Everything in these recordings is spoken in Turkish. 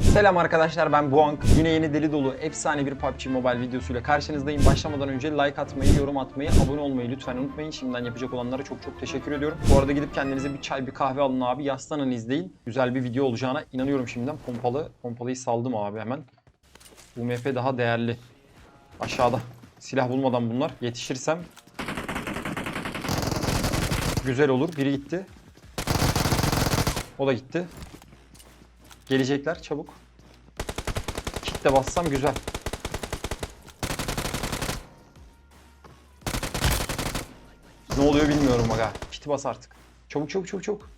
Selam arkadaşlar ben Buank. Yine yeni deli dolu efsane bir PUBG Mobile videosuyla karşınızdayım. Başlamadan önce like atmayı, yorum atmayı, abone olmayı lütfen unutmayın. Şimdiden yapacak olanlara çok çok teşekkür ediyorum. Bu arada gidip kendinize bir çay, bir kahve alın abi. Yaslanın izleyin. Güzel bir video olacağına inanıyorum şimdiden. Pompalı, pompalıyı saldım abi hemen. UMP daha değerli. Aşağıda. Silah bulmadan bunlar. Yetişirsem güzel olur. Biri gitti. O da gitti. Gelecekler çabuk. Kitle bassam güzel. Ne oluyor bilmiyorum aga. Kiti bas artık. Çabuk çabuk çabuk çabuk.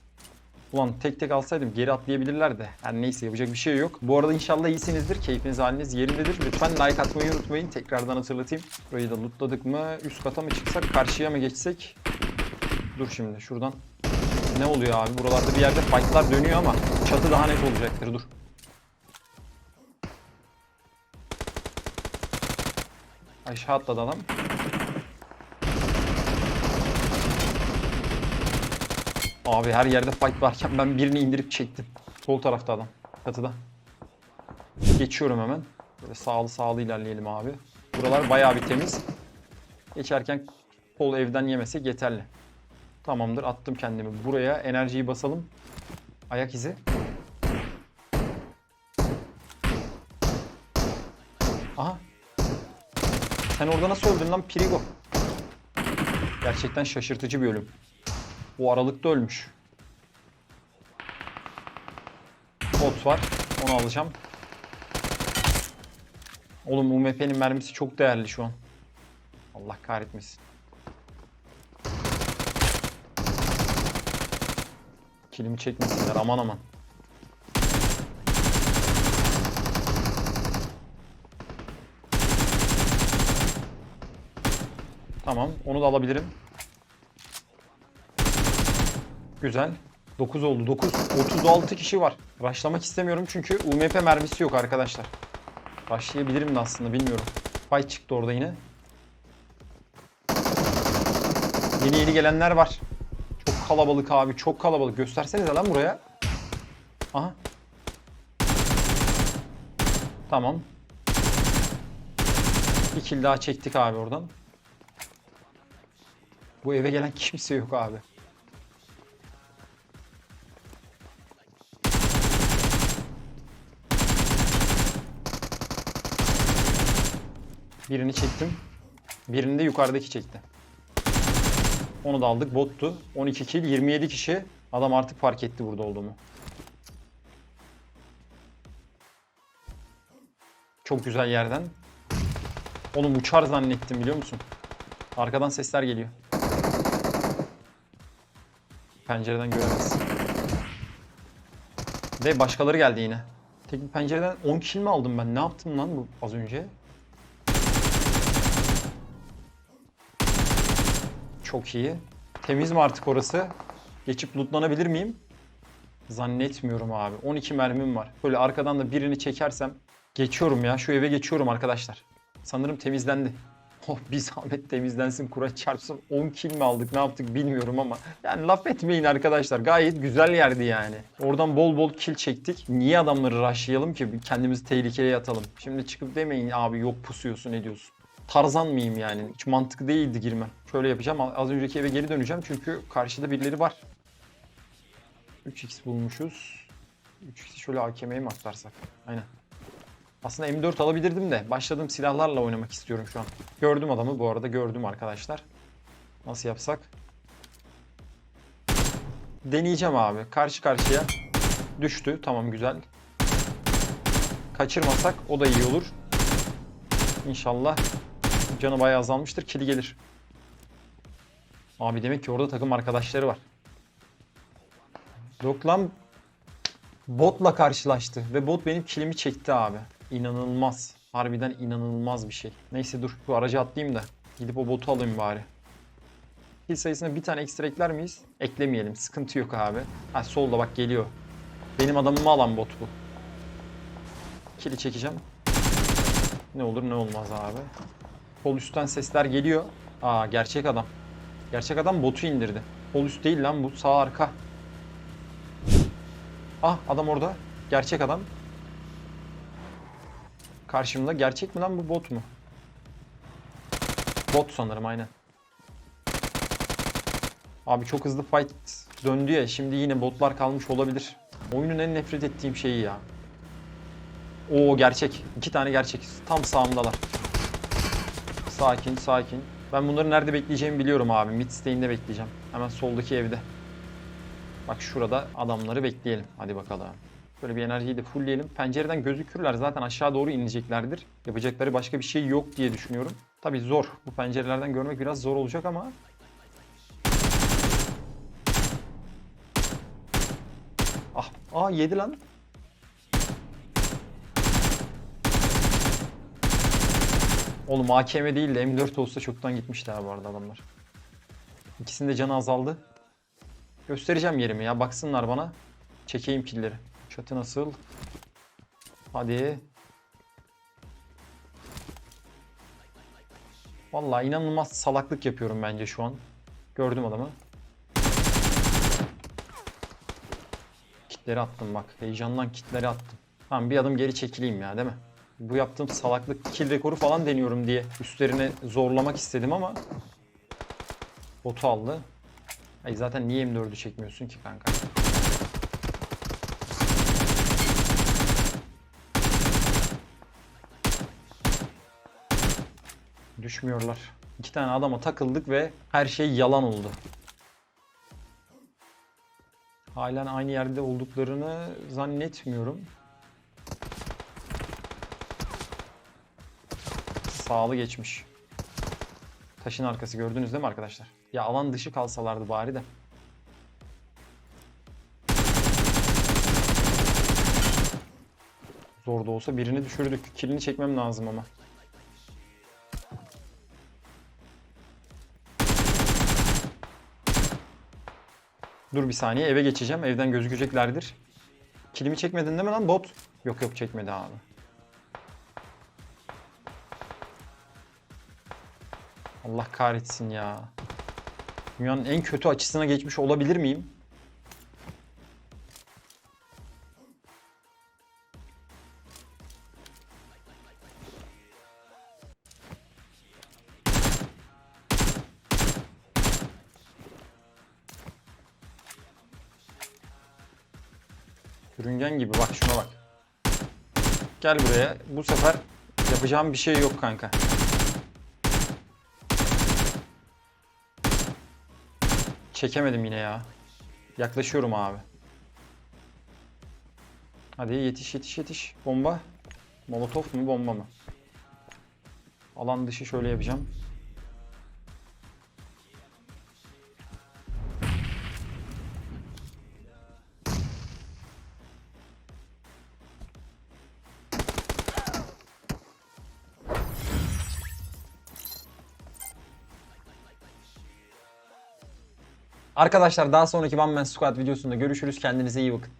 Ulan tek tek alsaydım geri atlayabilirler de. Yani neyse yapacak bir şey yok. Bu arada inşallah iyisinizdir. Keyfiniz haliniz yerindedir. Lütfen like atmayı unutmayın. Tekrardan hatırlatayım. Burayı da lootladık mı? Üst kata mı çıksak? Karşıya mı geçsek? Dur şimdi şuradan. Ne oluyor abi? Buralarda bir yerde fightlar dönüyor ama çatı daha net olacaktır. Dur. Aşağı atladı. Abi her yerde fight varken ben birini indirip çektim. Sol tarafta adam. Çatıda. Geçiyorum hemen. Böyle sağlı sağlı ilerleyelim abi. Buralar bayağı bir temiz. Geçerken kol evden yemesek yeterli. Tamamdır attım kendimi buraya. Enerjiyi basalım. Ayak izi. Aha. Sen orada nasıl öldün lan Prigo? Gerçekten şaşırtıcı bir ölüm. O aralıkta ölmüş. Bot var. Onu alacağım. Oğlum UMP'nin mermisi çok değerli şu an. Allah kahretmesin. Kilimi çekmesinler aman aman. Tamam onu da alabilirim. Güzel. 9 oldu. 9. 36 kişi var. Başlamak istemiyorum çünkü UMP mermisi yok arkadaşlar. Başlayabilirim de aslında bilmiyorum. Fight çıktı orada yine. Yeni yeni gelenler var. Çok kalabalık abi. Çok kalabalık. Göstersenize lan buraya. Aha. Tamam. Bir kill daha çektik abi oradan. Bu eve gelen kimse yok abi. Birini çektim. Birini de yukarıdaki çekti. Onu da aldık. Bottu. 12 kill, 27 kişi. Adam artık fark etti burada olduğumu. Çok güzel yerden. Oğlum uçar zannettim biliyor musun? Arkadan sesler geliyor. Pencereden göremez. Ve başkaları geldi yine. Tek bir pencereden 10 kill mi aldım ben? Ne yaptım lan bu az önce? Çok iyi. Temiz mi artık orası? Geçip lootlanabilir miyim? Zannetmiyorum abi. 12 mermim var. Böyle arkadan da birini çekersem geçiyorum ya. Şu eve geçiyorum arkadaşlar. Sanırım temizlendi. Oh bir zahmet temizlensin kura çarpsın 10 kill mi aldık ne yaptık bilmiyorum ama yani laf etmeyin arkadaşlar gayet güzel yerdi yani. Oradan bol bol kill çektik. Niye adamları rushlayalım ki kendimizi tehlikeye atalım. Şimdi çıkıp demeyin abi yok pusuyorsun ne diyorsun. Tarzan mıyım yani? Hiç mantıklı değildi girmem. Şöyle yapacağım. Az önceki eve geri döneceğim çünkü karşıda birileri var. 3x bulmuşuz. 3x'i şöyle AKM'ye mi aktarsak? Aynen. Aslında M4 alabilirdim de başladığım silahlarla oynamak istiyorum şu an. Gördüm adamı bu arada gördüm arkadaşlar. Nasıl yapsak? Deneyeceğim abi. Karşı karşıya. Düştü. Tamam güzel. Kaçırmasak o da iyi olur. İnşallah canı bayağı azalmıştır. Kili gelir. Abi demek ki orada takım arkadaşları var. Yok lan botla karşılaştı ve bot benim kilimi çekti abi. İnanılmaz. Harbiden inanılmaz bir şey. Neyse dur şu aracı atlayayım da gidip o botu alayım bari. Kill sayısına bir tane ekstra ekler miyiz? Eklemeyelim. Sıkıntı yok abi. Ha solda bak geliyor. Benim adamımı alan bot bu. Kili çekeceğim. Ne olur ne olmaz abi. Sol üstten sesler geliyor. Aa gerçek adam. Gerçek adam botu indirdi. Sol üst değil lan bu sağ arka. Ah adam orada. Gerçek adam. Karşımda gerçek mi lan bu bot mu? Bot sanırım aynen. Abi çok hızlı fight döndü ya şimdi yine botlar kalmış olabilir. Oyunun en nefret ettiğim şeyi ya. Oo gerçek. İki tane gerçek. Tam sağımdalar. Sakin sakin. Ben bunları nerede bekleyeceğimi biliyorum abi. Mid stay'inde bekleyeceğim. Hemen soldaki evde. Bak şurada adamları bekleyelim. Hadi bakalım. Böyle bir enerjiyi de fullleyelim. Pencereden gözükürler. Zaten aşağı doğru ineceklerdir. Yapacakları başka bir şey yok diye düşünüyorum. Tabii zor. Bu pencerelerden görmek biraz zor olacak ama Ah, aa yedi lan. Oğlum AKM değil de M4 olsa çoktan gitmişler bu arada adamlar. İkisinin de canı azaldı. Göstereceğim yerimi ya. Baksınlar bana. Çekeyim killeri. Çatı nasıl? Hadi. Vallahi inanılmaz salaklık yapıyorum bence şu an. Gördüm adamı. Kitleri attım bak. Heyecandan kitleri attım. Tamam bir adım geri çekileyim ya değil mi? Bu yaptığım salaklık kill rekoru falan deniyorum diye üstlerine zorlamak istedim ama botu aldı. Ay zaten niye M4'ü çekmiyorsun ki kanka? Düşmüyorlar. İki tane adama takıldık ve her şey yalan oldu. Halen aynı yerde olduklarını zannetmiyorum. Sağlı geçmiş. Taşın arkası gördünüz değil mi arkadaşlar? Ya alan dışı kalsalardı bari de. Zor da olsa birini düşürdük. Kilini çekmem lazım ama. Dur bir saniye eve geçeceğim. Evden gözükeceklerdir. Kilimi çekmedin değil mi lan bot? Yok yok çekmedi abi. Allah kahretsin ya. Dünyanın en kötü açısına geçmiş olabilir miyim? Sürüngen gibi bak şuna bak. Gel buraya. Bu sefer yapacağım bir şey yok kanka. Çekemedim yine ya. Yaklaşıyorum abi. Hadi yetiş yetiş yetiş. Bomba. Molotof mu bomba mı? Alan dışı şöyle yapacağım. Arkadaşlar daha sonraki One Man Squad videosunda görüşürüz. Kendinize iyi bakın.